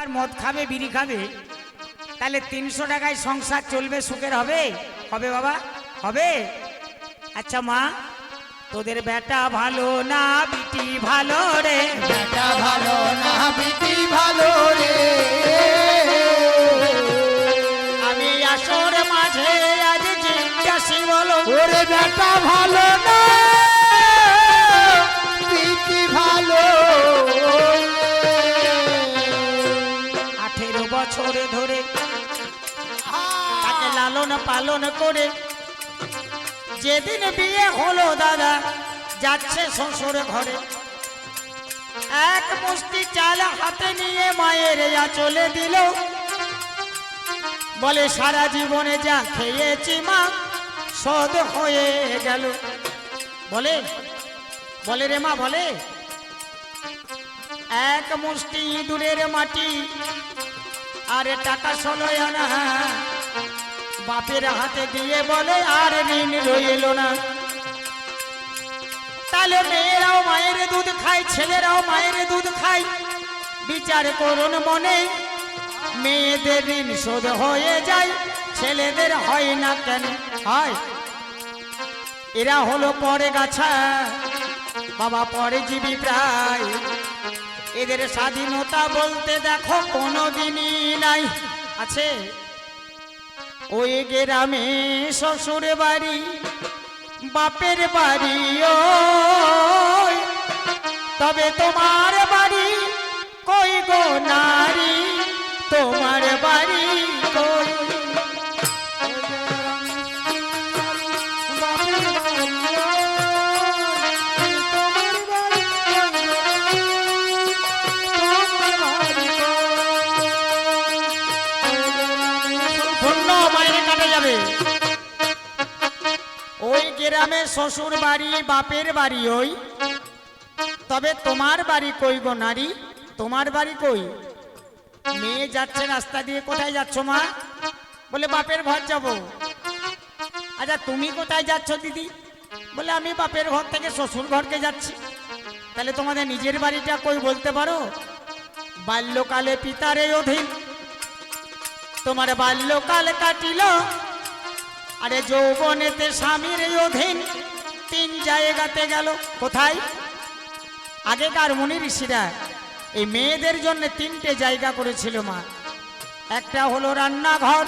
আর মদ খাবে বিড়ি খাবে তাহলে তিনশো টাকায় সংসার চলবে সুখের হবে? হবে বাবা হবে। আচ্ছা মা তোদের বেটা ভালো না বিটি ভালো রে? বেটা ভালো না বিটি ভালো রে। আমি আসর মাঝে আজ জিজ্ঞাসি বলো ওরে বেটা ভালো না। লালন পালন করে। যেদিন বিয়ে হলো, দাদা, যাচ্ছে শ্বশুর ঘরে। এক মুষ্টি চাল হাতে নিয়ে মায়ের চলে দিল। বলে, সারা জীবনে যা খেয়েছি মা সদ হয়ে গেল। বলে বলে রে মা, বলে, এক মুষ্টি ইঁদুরের মাটি, আরে টাকা ষোলো আনা। বাপের হাতে দিয়ে বলে, আর ঋণ রইল না। তাহলে মেয়েরাও মায়ের দুধ খায়, ছেলেরাও মায়ের দুধ খায়। বিচার করুন মনে, মেয়েদের ঋণ শোধ হয়ে যায়, ছেলেদের হয় না কেন? হয়। এরা হলো পরে গাছা, বাবা পরে জীবী প্রায়। এদের স্বাধীনতা বলতে দেখো, কোনো দিনই নাই। আছে? ওই গ্রামে শ্বশুর বাড়ি বাপের বাড়ি ও তবে তোমার বাড়ি কই গো নারী? শ্বশুর বাড়ি, বাপের বাড়ি ওই। তবে তোমার বাড়ি কই গো নারী? তোমার বাড়ি কই? মেয়ে যাচ্ছে রাস্তা দিয়ে, কোথায় যাচ্ছ মা? বলে, বাপের ঘর যাব। আচ্ছা তুমি কোথায় যাচ্ছ দিদি? বলে, আমি বাপের ঘর থেকে শ্বশুর ঘরকে যাচ্ছি। তাহলে তোমাদের নিজের বাড়িটা কই বলতে পারো? বাল্যকালে পিতারে অধীন। তোমার বাল্যকাল কাটিল আরে যৌবনেতে স্বামীর অধীন তিন জায়গাতে গেল। কোথায়? আগেকার মুনি ঋষিরা এই মেয়েদের জন্য তিনটে জায়গা করেছিল মা। একটা হলো রান্নাঘর,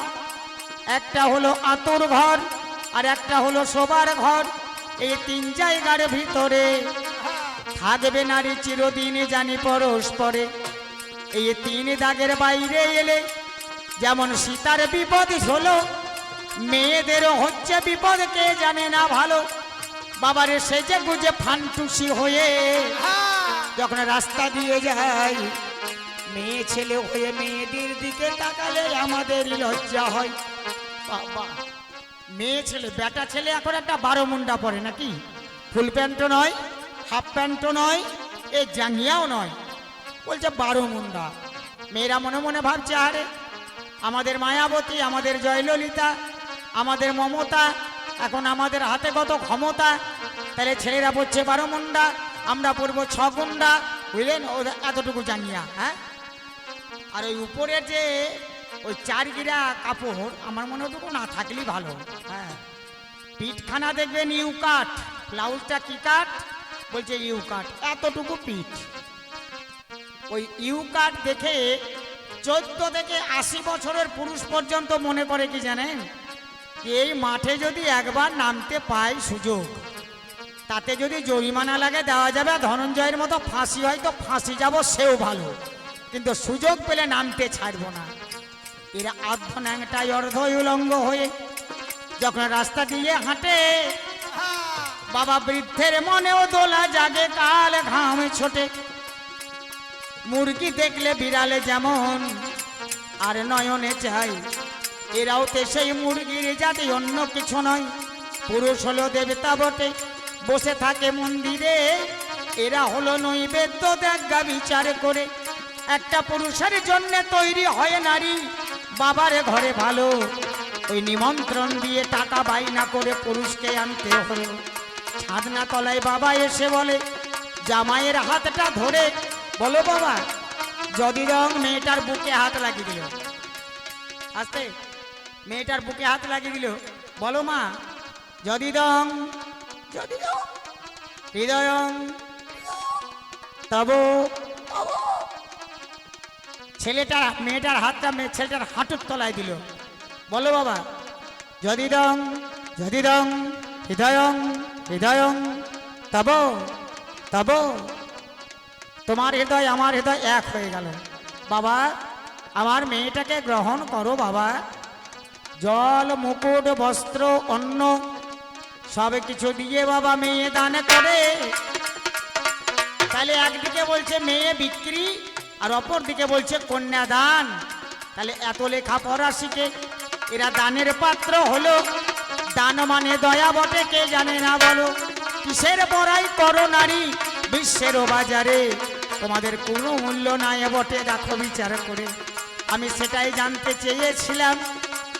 একটা হলো আতর ঘর, আর একটা হলো শোবার ঘর। এই তিন জায়গার ভিতরে থাকবে নারী চিরদিন জানি পরস্পরে। এই তিন দাগের বাইরে এলে যেমন সীতার বিপদ হলো মেয়েদেরও হচ্ছে বিপদ, কে জানে না ভালো। বাবারে সেজে গুজে ফান্টুসি হয়ে যখন রাস্তা দিয়ে যায়, মেয়ে ছেলে হয়ে মেয়েদের দিকে তাকালে আমাদের লজ্জা হয়। বাবা, মেয়ে ছেলে, বেটা ছেলে এখন একটা বারো মুন্ডা পরে নাকি? ফুল প্যান্টও নয়, হাফ প্যান্টও নয়, এ জাঙ্গিয়াও নয়। বলছে বারো মুন্ডা। মেয়েরা মনে মনে ভাবছে, আরে আমাদের মায়াবতী, আমাদের জয়ললিতা আমাদের মমতা, এখন আমাদের হাতে কত ক্ষমতা? তাহলে ছেলেরা পড়ছে বারো মুন্ডা, আমরা পড়ব ছ গুন্ডা বুঝলেন? ও এতটুকু জানিয়া হ্যাঁ? আর ওই উপরের যে ওই চার গিরা কাপড়, আমার মনে হতো না থাকলেই ভালো। হ্যাঁ। পিঠখানা দেখবেন ইউ কাট। ব্লাউজটা কি কাট? বলছে ইউ কাট। এতটুকু পিঠ। ওই ইউ কাট দেখে চোদ্দ থেকে আশি বছরের পুরুষ পর্যন্ত মনে করে কি জানেন? এই মাঠে যদি একবার নামতে পাই সুযোগ, তাতে যদি জরিমানা লাগে দেওয়া যাবে ধনঞ্জয়ের মতো ফাঁসি হয় তো ফাঁসি যাব সেও ভালো। কিন্তু সুযোগ পেলে নামতে ছাড়বো না। এরা আর্ধ ন্যাংটাই অর্ধ উলঙ্গ হয়ে যখন রাস্তা দিয়ে হাঁটে, বাবা বৃদ্ধের মনেও দোলা জাগে, কাল ঘাম ছোটে। মুরগি দেখলে বিড়ালে যেমন, আর নয়নে চাই এরাও তে সেই মুরগির জাতি, অন্য কিছু নয়। পুরুষ হলো দেবতা বটে, বসে থাকে মন্দিরে। এরা হলো নৈবেদ্য দেখা বিচার করে। একটা পুরুষের জন্য তৈরি হয় নারী, বাবার ঘরে ভালো। ওই নিমন্ত্রণ দিয়ে টাকা বাইনা করে পুরুষকে আনতে হলো ছাদনা তলায় বাবা এসে বলে, জামাইয়ের হাতটা ধরে, বলো বাবা, যদি রং মেয়েটার বুকে হাত লাগিয়ে দিল আস্তে মেয়েটার বুকে হাত লাগিয়ে দিল। বলো মা, যদি দং যদি হৃদয়ং, তব ছেলেটার মেয়েটার হাতটা ছেলেটার হাঁটুর তলায় দিল। বলো বাবা, যদি দং যদি দং হৃদয়ং হৃদয়ং, তব তব। তোমার হৃদয়, আমার হৃদয় এক হয়ে গেল। বাবা, আমার মেয়েটাকে গ্রহণ করো বাবা। জল, মুকুট, বস্ত্র, অন্ন, সব কিছু দিয়ে বাবা মেয়ে দান করে। তাহলে একদিকে বলছে মেয়ে বিক্রি, আর অপর দিকে বলছে কন্যা দান। তাহলে এত লেখা পড়া শিখে এরা দানের পাত্র হলো। দান মানে দয়া বটে, কে জানে না বলো। কিসের বড়াই করো নারী বিশ্বের বাজারে? তোমাদের কোনো মূল্য নাই বটে, দেখো বিচার করে। আমি সেটাই জানতে চেয়েছিলাম।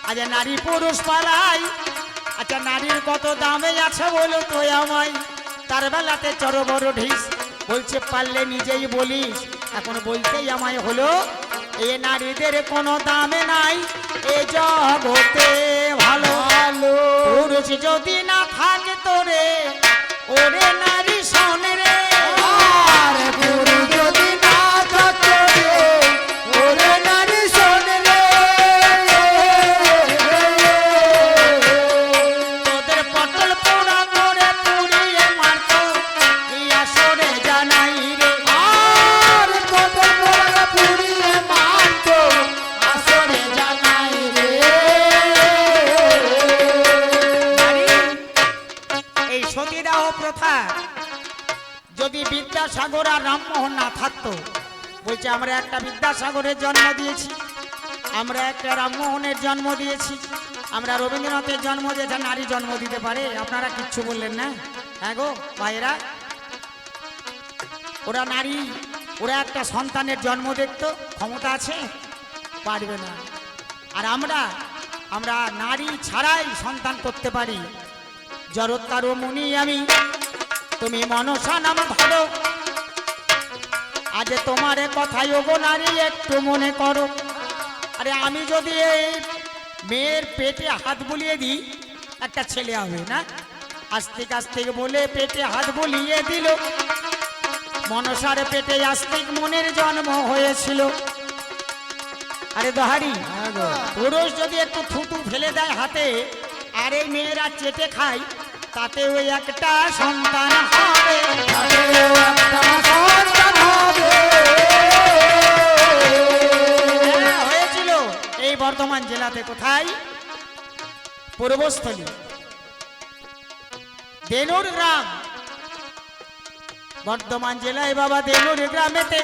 আজ নারী পুরুষ পালাই। আচ্ছা নারীর কত দামে আছে বলো তো আমায়? তার বেলাতে চড় বড় ঢিস। বলছে পারলে নিজেই বলিস। এখন বলতেই আমায় হলো এ নারীদের কোনো দামে নাই। এ জগতে ভালো। ভালো। পুরুষ যদি না থাকে তোরে ওরে নারী শোন রে। থাকতো। বলছে, আমরা একটা বিদ্যাসাগরের জন্ম দিয়েছি। আমরা একটা রামমোহনের জন্ম দিয়েছি। আমরা রবীন্দ্রনাথের জন্ম দিয়েছে নারী জন্ম দিতে পারে। আপনারা কিচ্ছু বললেন না? হ্যাঁ গো ভাইরা ওরা নারী, ওরা একটা সন্তানের জন্ম দেখতো। ক্ষমতা আছে? পারবে না। আর আমরা আমরা নারী ছাড়াই সন্তান করতে পারি। জরৎকার মুনি আমি। তুমি মনসা নাম ধরো আজ তোমার কথাই ওগো নারী একটু মনে করো। আরে আমি যদি এই মেয়ের পেটে হাত বুলিয়ে দিই একটা ছেলে হবে না? আস্তিক আস্তিক বলে পেটে হাত বুলিয়ে দিল। মনসার পেটে আস্তিক মনের জন্ম হয়েছিল। আরে দহারি হ্যাঁ। পুরুষ যদি একটু থুতু ফেলে দেয় হাতে আর এই মেয়েরা চেটে খায় তাতে ওই একটা সন্তান হবে। বর্ধমান জেলাতে কোথায়? পূর্বস্থলী। দেনুর গ্রাম। বর্ধমান জেলায় বাবা দেনুর গ্রামেতে।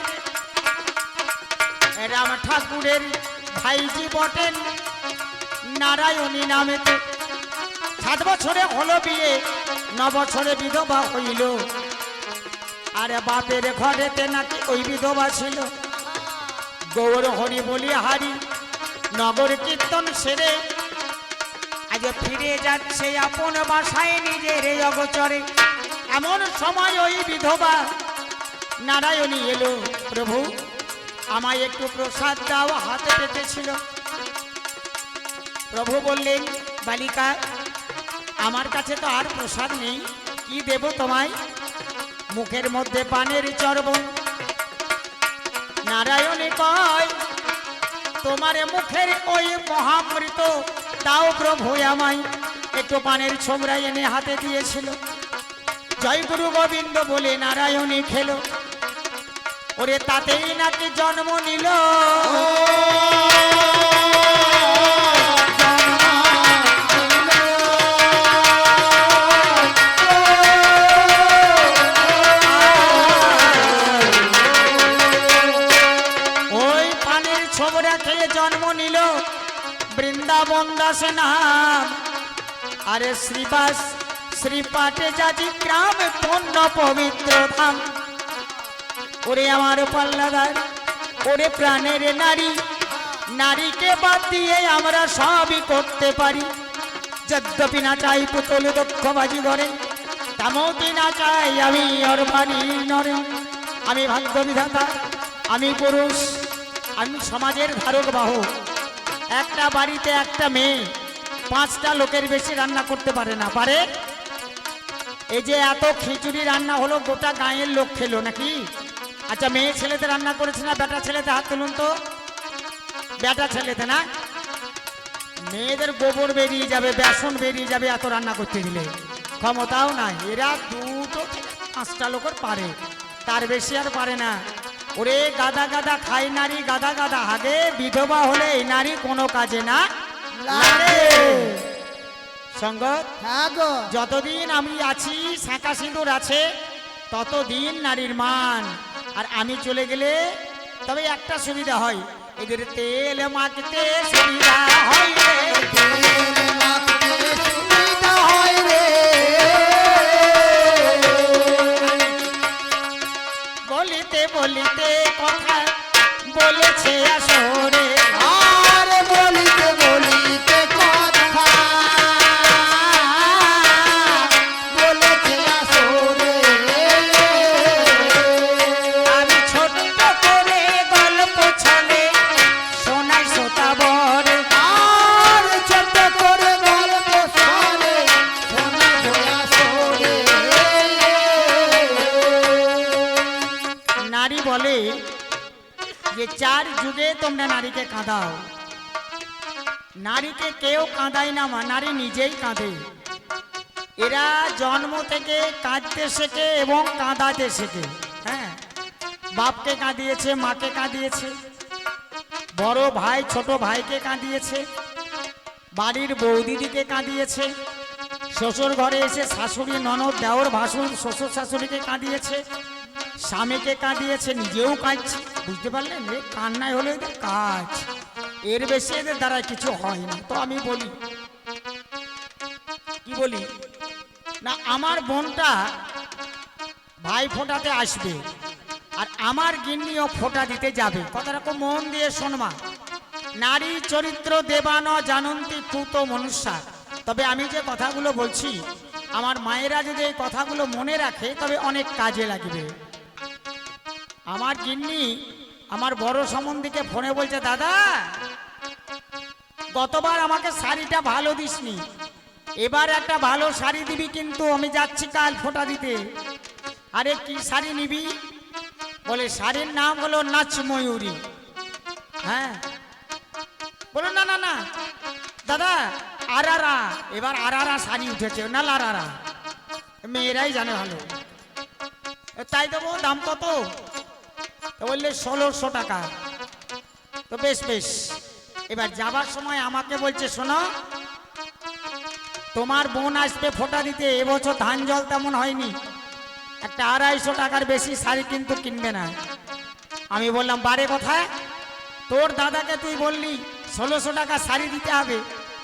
রাম ঠাকুরের ভাইজি বটেন, নারায়ণী নামেতে। সাত বছরে হলো বিয়ে, ন বছরে বিধবা হইল। আরে বাপের ঘরেতে নাকি ওই বিধবা ছিল। গৌর হরি বলি হারি নগর কীর্তন সেরে। আজ ফিরে যাচ্ছে আপন বাসায় নিজের অগচরে। এমন সময় ওই বিধবা নারায়ণী এলো, প্রভু, আমায় একটু প্রসাদ দাও, হাতে পেতেছিল। প্রভু বললেন, বালিকা, আমার কাছে তো আর প্রসাদ নেই, কি দেব তোমায়? মুখের মধ্যে পানের চর্বণ। নারায়ণী কয় তোমার মুখের ওই মহামৃত তাও প্রভু আমায়। একটু পানের ছোমরা এনে হাতে দিয়েছিল। জয় গুরু গোবিন্দ বলে, নারায়ণী খেলো। ওরে তাতেই নাকি জন্ম নিল। দাস নাম। আরে শ্রীবাস শ্রীপাটে জাতি গ্রাম পূর্ণ পবিত্র ধাম। ওরে আমার পাল্লাদার, ওরে প্রাণের নারী, নারীকে বাদ দিয়ে আমরা সবই করতে পারি। যদ্যপি না চাই পুতুল দক্ষ বাজি করে তেমতি না চাই আমি ওর বাড়ি নরে। আমি ভাগ্য বিধাতা আমি পুরুষ, আমি সমাজের ধারক বাহক। একটা বাড়িতে একটা মেয়ে পাঁচটা লোকের বেশি রান্না করতে পারে না, পারে? এই যে এত খিচুড়ি রান্না হলো, গোটা গাঁয়ের লোক খেলো নাকি? আচ্ছা মেয়ে ছেলেতে রান্না করেছে না বেটা ছেলেতে? হাত তুলুন তো। বেটা ছেলেতে না? মেয়েদের গোবর বেরিয়ে যাবে, বেসন বেরিয়ে যাবে এত রান্না করতে দিলে ক্ষমতাও নাই। এরা দুটো পাঁচটা লোকের পারে। তার বেশি আর পারে না। ওরে গাদা গাদা খাই নারী গাদা গাদা হাগে বিধবা হলে এই নারী কোনো কাজে না। সঙ্গত যতদিন আমি আছি শাঁকা সিঁদুর আছে ততদিন নারীর মান। আর আমি চলে গেলে তবে একটা সুবিধা হয় এদের তেল মাখতে সুবিধা হয়। তেল মাখতে সুবিধা হয় বলিতে কথা বলেছে আসরে। নারী বলে যে চার যুগে তোমরা নারীকে কাঁদাও। নারীকে কেউ কাঁদায় না মা, নারী নিজেই কাঁদে। এরা জন্ম থেকে কাঁদতে শেখে এবং কাঁদাতে শেখে। হ্যাঁ বাপকে কাঁদিয়েছে, মাকে কাঁদিয়েছে, বড় ভাই, ছোট ভাইকে কাঁদিয়েছে, বাড়ির বৌদিদিকে কাঁদিয়েছে শ্বশুর ঘরে এসে শাশুড়ি, ননদ, দেওর, ভাসুর, শ্বশুর শাশুড়িকে কাঁদিয়েছে স্বামীকে কাঁদিয়েছে, নিজেও কাঁদছে। বুঝতে পারলেন এ কান্নায় হলে এদের কাজ। এর বেশি এদের দ্বারা কিছু হয় না। তো আমি বলি, কি বলি? না, আমার বোনটা ভাই ফোটাতে আসবে আর আমার গিন্নিও ফোটা দিতে যাবে। কথাটা খুব মন দিয়ে শোনমা নারী চরিত্র দেবান জানন্তি কুত মনুষ্যা। তবে আমি যে কথাগুলো বলছি, আমার মায়েরা যদি এই কথাগুলো মনে রাখে, তবে অনেক কাজে লাগবে। আমার গিন্নি আমার বড় সম্বন্ধীকে ফোনে বলছে, দাদা, গতবার আমাকে শাড়িটা ভালো দিসনি। এবার একটা ভালো শাড়ি দিবি কিন্তু, আমি যাচ্ছি কাল ফোটা দিতে। আরে, কি শাড়ি নিবি? বলে, শাড়ির নাম হলো নাচ ময়ূরী। হ্যাঁ। বলো, না না না। দাদা, আরারা। এবার আরারা শাড়ি উঠেছে, না লারারা? মেয়েরাই জানে ভালো। তাই দেবো, দাম কত? বললে, ষোলোশো টাকা। তো বেশ বেশ। এবার যাবার সময় আমাকে বলছে, শোনো, তোমার বোন আসবে ফোটা দিতে, এবছর ধান জল তেমন হয়নি। একটা আড়াইশো টাকার বেশি শাড়ি কিন্তু কিনবে না। আমি বললাম, বারে, কোথায়? তোর দাদাকে তুই বললি, ষোলোশো টাকা শাড়ি দিতে হবে।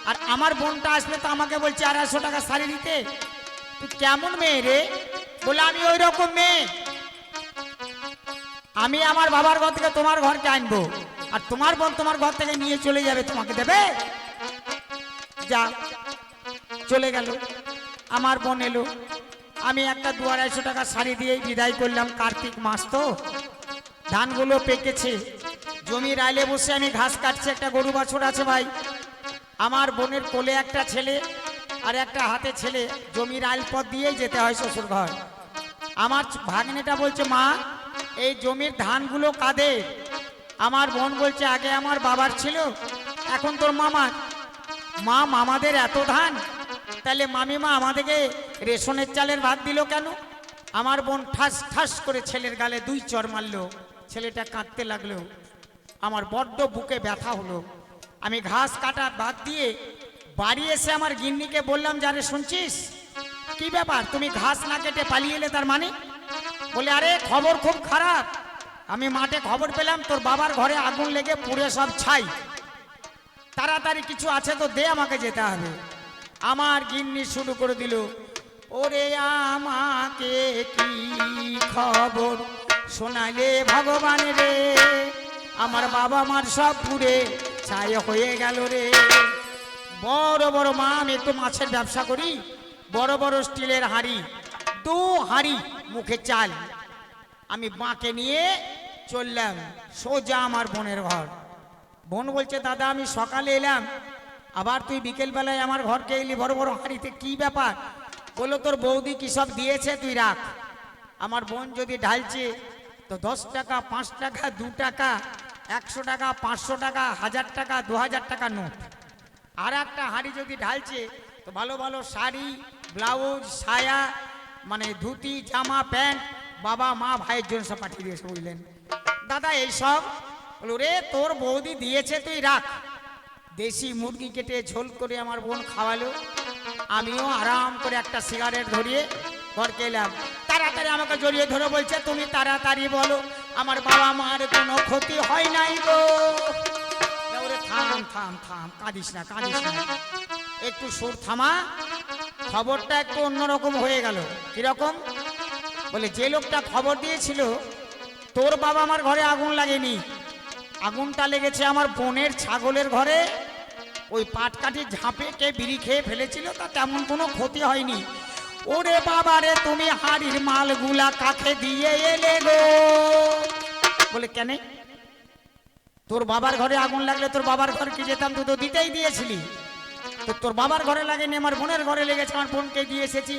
আর আমার বোনটা আসবে তো আমাকে বলছে, আড়াইশো টাকা শাড়ি দিতে। তুই কেমন মেয়ে রে? বলে, আমি ওই রকম মেয়ে। আমি আমার বাবার ঘর থেকে তোমার ঘরকে আনব। আর তোমার বোন তোমার ঘর থেকে নিয়ে চলে যাবে, তোমাকে দেবে? যা, চলে গেল। আমার বোন এলো। আমি একটা দু আড়াইশো টাকা শাড়ি দিয়েই বিদায় করলাম। কার্তিক মাস তো। ধানগুলো পেকেছে। জমির আইলে বসে আমি ঘাস কাটছি। একটা গরু বাছুর আছে ভাই। আমার বোনের কোলে একটা ছেলে আর একটা হাতে ছেলে। জমির আইল পথ দিয়েই যেতে হয় শ্বশুর ঘর আমার ভাগ্নেটা বলছে, মা এই জমির ধানগুলো কাঁদে। আমার বোন বলছে, আগে আমার বাবার ছিল, এখন তোর মামার। মা, মামাদের এত ধান তাহলে মামিমা আমাদেরকে রেশনের চালের ভাত দিল কেন? আমার বোন ঠাস ঠাস করে ছেলের গালে দুই চর মারলো। ছেলেটা কাঁদতে লাগল। আমার বড্ড বুকে ব্যথা হলো। আমি ঘাস কাটা বাদ দিয়ে বাড়ি এসে আমার গিন্নিকে বললাম যারে শুনছিস? কি ব্যাপার? তুমি ঘাস না কেটে পালিয়ে এলে তার মানে? বলে, আরে, খবর খুব খারাপ। আমি মাঠে খবর পেলাম, তোর বাবার ঘরে আগুন লেগে পুড়ে সব ছাই। তাড়াতাড়ি কিছু আছে তো দে আমাকে যেতে হবে। আমার গিন্নি শুরু করে দিল, ওরে, আমাকে কি খবর? শোনালে ভগবান রে, আমার বাবা মার সব পুড়ে ছাই হয়ে গেল রে। বড় বড় মা, আমি একটু মাছের ব্যবসা করি, বড় বড় স্টিলের হাঁড়ি দু হাঁড়ি মুখে চাল। আমি বাঁকে নিয়ে চললাম সোজা আমার বোনের ঘর। বোন বলছে, দাদা, আমি সকালে এলাম। আবার তুই বিকেলবেলায় আমার ঘরকে এলি? বড় বড় হাঁড়িতে কি ব্যাপার? বলল, তোর বৌদি কি সব দিয়েছে? তুই রাখ। আমার বোন যদি ঢালছে, তো দশ টাকা, পাঁচ টাকা, দু টাকা, একশো টাকা, পাঁচশো টাকা, হাজার টাকা, দু হাজার টাকা নোট। আর একটা হাঁড়ি যদি ঢালছে, তো ভালো ভালো শাড়ি, ব্লাউজ, সায়া মানে ধুতি, জামা, প্যান্ট বাবা, মা, ভাইয়ের জন্য সব পাঠিয়ে দিয়েছে, বুঝলেন? দাদা, এইসব? রে তোর বৌদি দিয়েছে তুই রাখ। দেশি মুরগি কেটে ঝোল করে আমার বোন খাওয়ালো। আমিও আরাম করে একটা সিগারেট ধরিয়ে ঘরকে এলাম। তাড়াতাড়ি আমাকে জড়িয়ে ধরে, বলছে, তুমি তাড়াতাড়ি বলো, আমার বাবা মার কোনো ক্ষতি হয় নাই গো। থাম থাম থাম, কাঁদিস না কাঁদিস না। একটু সুর থামা খবরটা একটু অন্যরকম হয়ে গেল। কীরকম? বলে, যে লোকটা খবর দিয়েছিল, তোর বাবা আমার ঘরে আগুন লাগেনি। আগুনটা লেগেছে আমার বোনের ছাগলের ঘরে। ওই পাটকাঠি ঝাঁপে কে বিড়ি খেয়ে ফেলেছিল, তা তেমন কোনো ক্ষতি হয়নি। ওরে বাবা রে, তুমি হাড়ির মালগুলা কাকে দিয়ে এলে গো। বলে, কেন? তোর বাবার ঘরে আগুন লাগলে তোর বাবার ঘর কি যেতাম? তুই তো দিতেই দিয়েছিলি। তোর বাবার ঘরে লাগেনি, আমার বোনের ঘরে লেগেছে, আমার বোনকে দিয়ে এসেছি।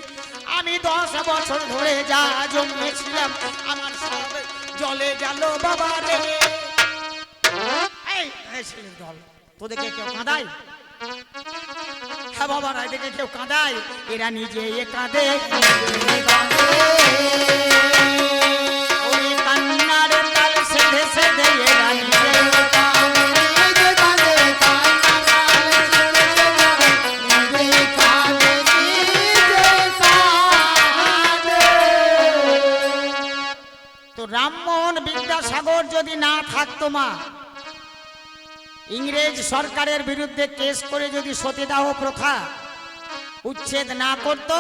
আমি দশ বছর ধরে যা জমিয়েছিলাম আমার জলে গেল বাবা রে। কান্নার তাল সেধে যদি না থাকতো মা, ইংরেজ সরকারের বিরুদ্ধে কেস করে যদি সতীদাহ প্রথা উচ্ছেদ না করত,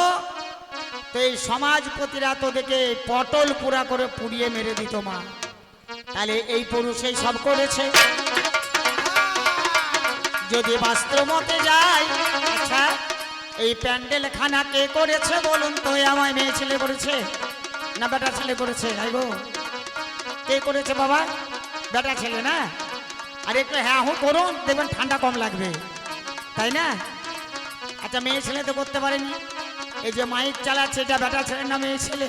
তো এই সমাজপতিরা তোদেরকে পটল পুরা করে পুড়িয়ে মেরে দিত মা। তাহলে এই পুরুষেই সব করেছে। যদি বাস্তব মতে যাই আচ্ছা এই প্যান্ডেল খানা কে করেছে বলুন তো? আমায় মেয়ে ছেলে করেছে? না বেটা ছেলে করেছে? আই গো কে করেছে বাবা? বেটা ছেলে না? আর একটু হ্যাঁ হু করুন, দেখবেন ঠান্ডা কম লাগবে। তাই না? আচ্ছা মেয়ে ছেলে তো করতে পারেনি। এই যে মাইক চালাচ্ছে, এটা বেটা ছেলে না মেয়ে ছেলে।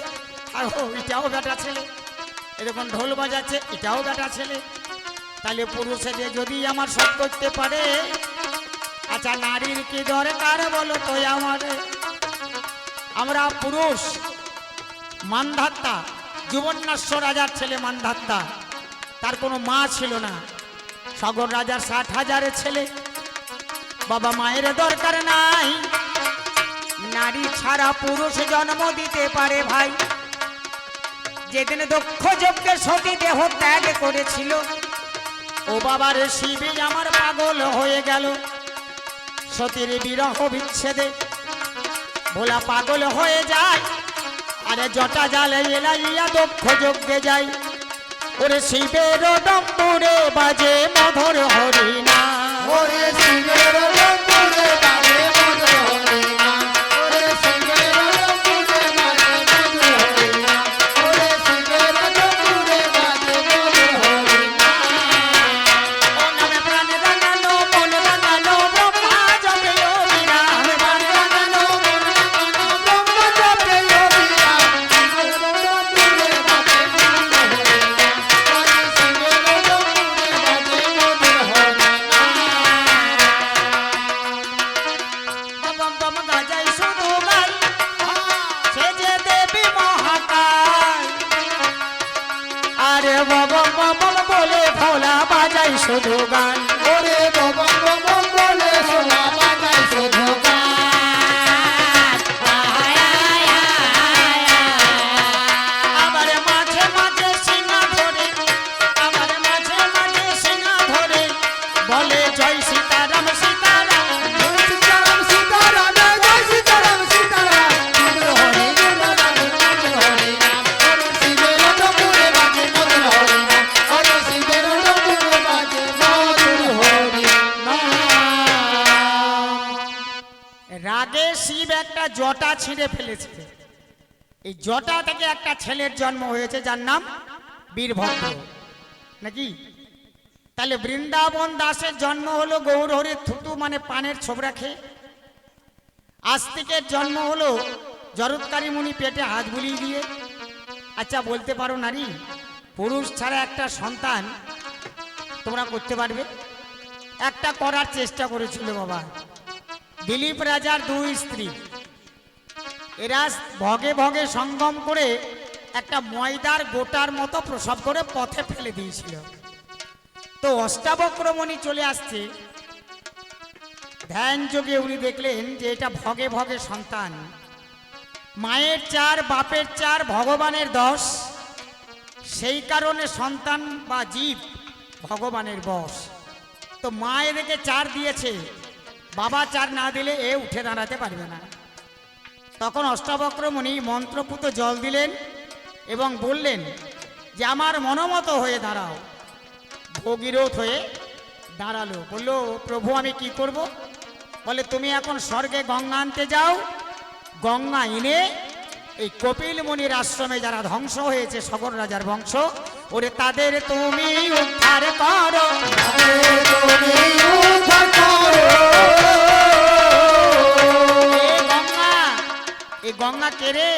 আর ও এটাও বেটা ছেলে। এরকম ঢোল বাজাচ্ছে, এটাও বেটা ছেলে। তাহলে পুরুষেদের যদি আমার সব করতে পারে আচ্ছা নারীর কি দরকার বলো তো আমার আমরা পুরুষ মানধাত্তা যুবন্যাস্য রাজার ছেলে মানধাত্তা। তার কোনো মা ছিল না। সাগর রাজার ষাট হাজারের ছেলে। বাবা মায়ের দরকার নাই। নারী ছাড়া পুরুষ জন্ম দিতে পারে ভাই। যেদিন দক্ষ যজ্ঞে সতী দেহ ত্যাগ করেছিল, ও বাবার শিবি আমার পাগল হয়ে গেল। সতীর বিরহ বিচ্ছেদে ভোলা পাগল হয়ে যায়। আরে জটা জালে এলাইয়া দক্ষ যজ্ঞে যাই। ওরে শিবের ছেলের জন্ম হয়েছে যার নাম বীরভদ্র। নাকি? তাহলে বৃন্দাবন দাসের জন্ম হলো গৌর হরির থুতু মানে পানের ছোবরা খেয়ে। আস্তিকের জন্ম হলো জরৎকারী মুনি পেটে হাত বুলিয়ে দিয়ে। আচ্ছা বলতে পারো নারী, পুরুষ ছাড়া একটা সন্তান তোমরা করতে পারবে? একটা করার চেষ্টা করেছিল বাবা। দিলীপ রাজার দুই স্ত্রী। এরা ভগে ভগে সঙ্গম করে একটা ময়দার গোটার মতো প্রসব করে পথে ফেলে দিয়েছিল। তো অষ্টাবক্রমণি চলে আসছে। ধ্যান যোগে উনি দেখলেন যে এটা ভগে ভগে সন্তান। মায়ের চার, বাপের চার, ভগবানের দশ। সেই কারণে সন্তান বা জীব ভগবানের বশ। তো মা এদেরকে চার দিয়েছে। বাবা চার না দিলে এ উঠে দাঁড়াতে পারবে না। তখন অষ্টাবক্রমণি মন্ত্রপুত জল দিলেন। এবং বললেন, যে আমার মনোমতো হয়ে দাঁড়াও। ভগীরথ হয়ে দাঁড়াল। বলল, প্রভু, আমি কি করব? বলে, তুমি এখন স্বর্গে গঙ্গা আনতে যাও। গঙ্গা এনে এই কপিল মুনির আশ্রমে যারা ধ্বংস হয়েছে, সগর রাজার বংশ, ওরে তাদের তুমি উদ্ধার করো। তুমি উদ্ধার করো। গঙ্গা এই গঙ্গা কেড়ে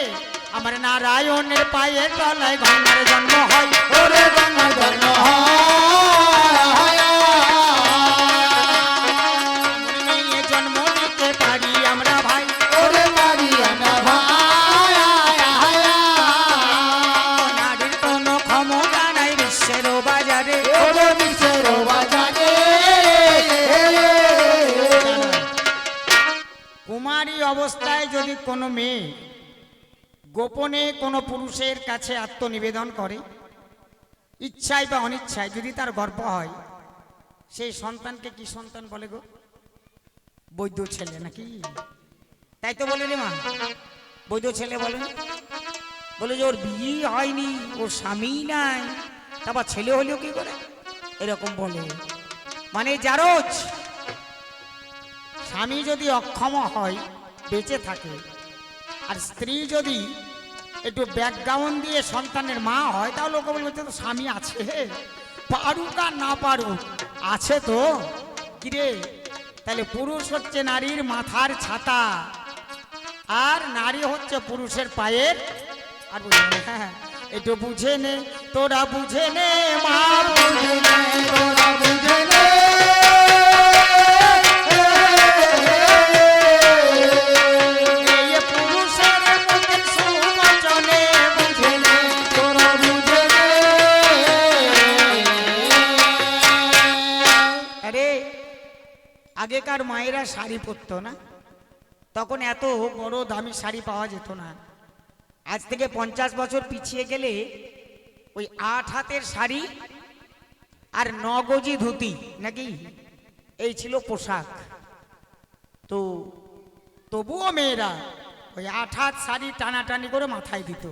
আমার নারায়ণের পায়ের তলায় গঙ্গার জন্ম হয় ওরে গঙ্গার জন্ম হয়। জন্ম নিতে পারি আমরা ভাই ওরে মারিয়ানা ভাই। নারীর কোনো ক্ষমতা নাই বিশ্বের বাজারে ওরে বিশ্বের বাজারে। কুমারী অবস্থায় যদি কোনো মেয়ে গোপনে কোনো পুরুষের কাছে আত্মনিবেদন করে, ইচ্ছায় বা অনিচ্ছায় যদি তার গর্ভ হয়, সেই সন্তানকে কি সন্তান বলে গো? বৈধ ছেলে নাকি? তাই তো বলে মা। বৈধ ছেলে বলে? বলে যে ওর বিয়ে হয়নি, ওর স্বামী নাই তারপর ছেলে হলেও কি করে? এরকম বলে। মানে জারজ স্বামী যদি অক্ষম হয়, বেঁচে থাকে, আর স্ত্রী যদি একটু ব্যাকগ্রাউন্ড দিয়ে সন্তানের মা হয় তাহলে লোকে বলবে তো স্বামী আছে। পারুক আর না পারুক আছে তো। কিরে? তাহলে পুরুষ হচ্ছে নারীর মাথার ছাতা আর নারী হচ্ছে পুরুষের পায়ের আর বলবে, হ্যাঁ। একটু বুঝে নে তোরা বুঝে নে মা বুঝে নে তোরা বুঝে নে। আগেকার মায়েরা শাড়ি পরতো না। তখন এত বড় দামি শাড়ি পাওয়া যেত না। আজ থেকে পঞ্চাশ বছর পিছিয়ে গেলে ওই আট হাতের শাড়ি আর নগজি ধুতি নাকি? এই ছিল পোশাক। তো তবুও মেয়েরা ওই আট হাত শাড়ি টানাটানি করে মাথায় দিত।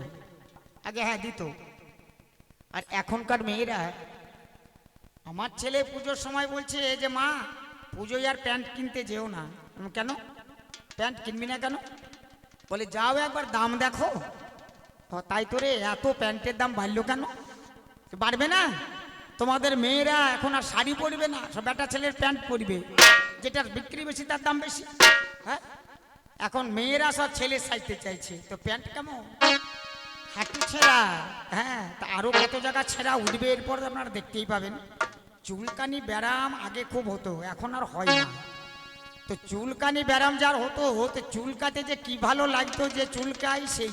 আগে হ্যাঁ দিত। আর এখনকার মেয়েরা, আমার ছেলে পুজোর সময় বলছে যে, মা পুজোয় আর প্যান্ট কিনতে যেও না। কেন? প্যান্ট কিনবি না কেন? বলে, যাও একবার, দাম দেখো। তাই তো রে, এত প্যান্টের দাম বাড়লো কেন? বাড়বে না? তোমাদের মেয়েরা এখন আর শাড়ি পরবে না, সব একটা ছেলের প্যান্ট পরবে। যেটার বিক্রি বেশি, তার দাম বেশি। হ্যাঁ? এখন মেয়েরা সব ছেলে সাইতে চাইছে, তো প্যান্ট কেমন? হাঁটু ছেঁড়া। হ্যাঁ তা আরও কত জায়গা ছেঁড়া উঠবে এরপর আপনারা দেখতেই পাবেন। চুলকানি ব্যারাম আগে খুব হতো, এখন আর হয় না। তো চুলকানি ব্যারাম যার হতো তো চুলকাতে যে কি ভালো লাগতো যে চুলকাই সেই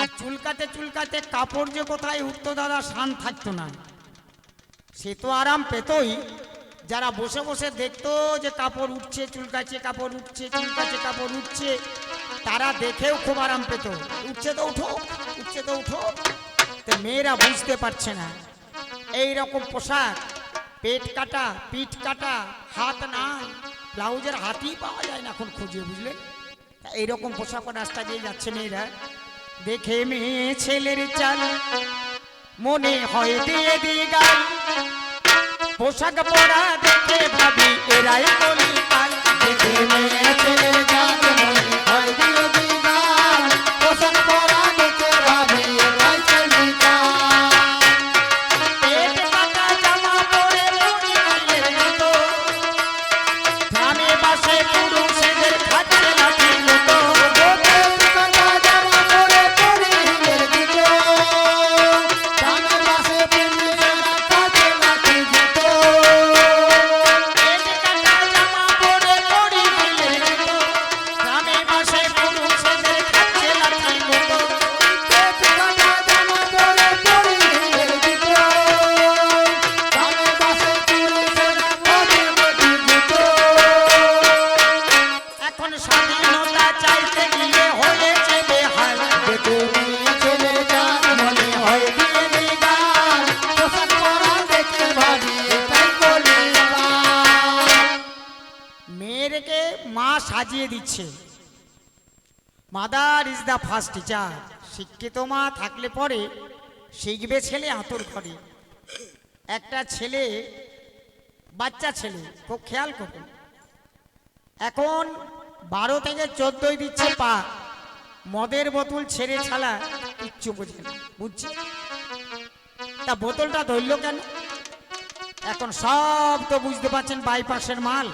আর চুলকাতে চুলকাতে কাপড় যে কোথায় উঠতো দাদা, শান থাকতো না। সে তো আরাম পেতই। যারা বসে বসে দেখতো যে কাপড় উঠছে, চুলকাচ্ছে, কাপড় উঠছে, চুলকাচ্ছে, কাপড় উঠছে, তারা দেখেও খুব আরাম পেত। উঠছে তো উঠো, উঠছে তো উঠো। তো মেয়েরা বুঝতে পারছে না। এই রকম পোশাক। পেট কাটা, পিঠ কাটা, হাত নাই। ব্লাউজের হাতই পাওয়া যায় না এখন খুঁজে বুঝলেন তা এইরকম পোশাক রাস্তা দিয়ে যাচ্ছে মেয়েরা। দেখে মেয়ে ছেলের চাল, মনে হয় দিয়ে দিয়ে পোশাক পরা দেখে ভাবি এরাই কলি কাল দেখে মেয়ে ছেলে জাত মনে হয় দিগাল। পোশাক দিচ্ছে mother is the first teacher শিক্ষিত মা থাকলে পরে শিখবে ছেলে আঁতর করে একটা ছেলে, বাচ্চা ছেলে, খুব খেয়াল করুন এখন বারো থেকে চোদ্দই দিচ্ছে পা। মদের বোতল ছেড়ে ছাড়া কিচ্ছু বোঝে বুঝছি? তা বোতলটা ধরল কেন? এখন সব তো বুঝতে পারছেন বাইপাসের মাল।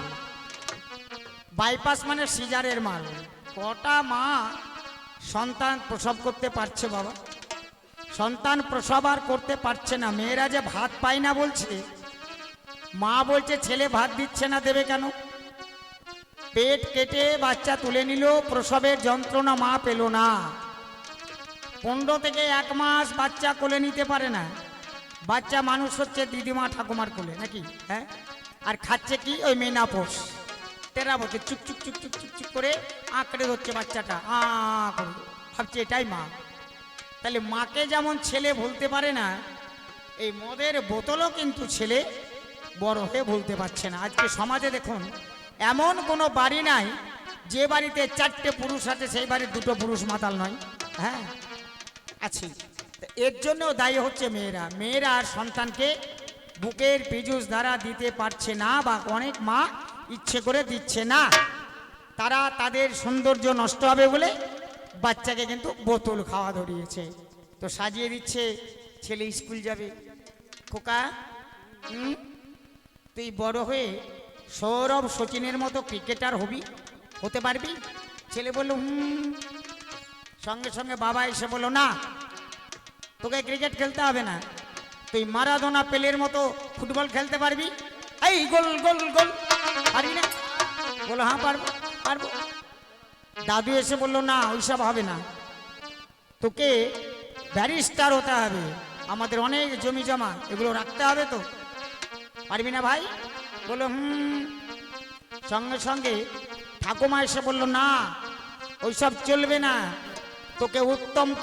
বাইপাস মানে সিজারের মাল। কটা মা সন্তান প্রসব করতে পারছে বাবা? সন্তান প্রসব আর করতে পারছে না। মেয়েরা যে ভাত পায় না বলছে, মা বলছে, ছেলে ভাত দিচ্ছে না, দেবে কেন? পেট কেটে বাচ্চা তুলে নিল, প্রসবের যন্ত্রণা মা পেল না। পনেরো থেকে এক মাস বাচ্চা কোলে নিতে পারে না। বাচ্চা মানুষ হচ্ছে দিদিমা ঠাকুমার কোলে, নাকি? হ্যাঁ? আর খাচ্ছে কি? ওই মেনাপোষ তেরা বছর চুক চুক চুক চুক চুক চুক করে আঁকড়ে ধরছে বাচ্চাটা। আ ভাবছে এটাই মা। তাহলে মাকে যেমন ছেলে ভুলতে পারে না, এই মদের বোতলও কিন্তু ছেলে বড় হয়ে ভুলতে পারছে না। আজকে সমাজে দেখুন, এমন কোনো বাড়ি নাই, যে বাড়িতে চারটে পুরুষ আছে, সেই বাড়ির দুটো পুরুষ মাতাল নয়। হ্যাঁ আছে। এর জন্যও দায়ী হচ্ছে মেয়েরা। মেয়েরা সন্তানকে বুকের পিজুস দ্বারা দিতে পারছে না বা অনেক মা ইচ্ছে করে দিচ্ছে না। তারা তাদের সৌন্দর্য নষ্ট হবে বলে বাচ্চাকে কিন্তু বোতল খাওয়া ধরিয়েছে। তো সাজিয়ে দিচ্ছে, ছেলে স্কুল যাবে। খোকা তুই বড় হয়ে সৌরভ সচিনের মতো ক্রিকেটার হবি, হতে পারবি? ছেলে বলল, হুম। সঙ্গে সঙ্গে বাবা এসে বলল, না, তোকে ক্রিকেট খেলতে হবে না। তুই মারাদোনা পেলের মতো ফুটবল খেলতে পারবি? এই গোল গোল গোল। পারবি না? বলো হ্যাঁ পারব পারব। দাদু এসে বলল, না, ওইসব হবে না। তোকে ব্যারিস্টার হতে হবে। আমাদের অনেক জমি জমা, এগুলো রাখতে হবে তো। পারবি না ভাই? বলল, হুম। সঙ্গে সঙ্গে ঠাকুমা এসে বলল, না, ওইসব চলবে না। তোকে উত্তম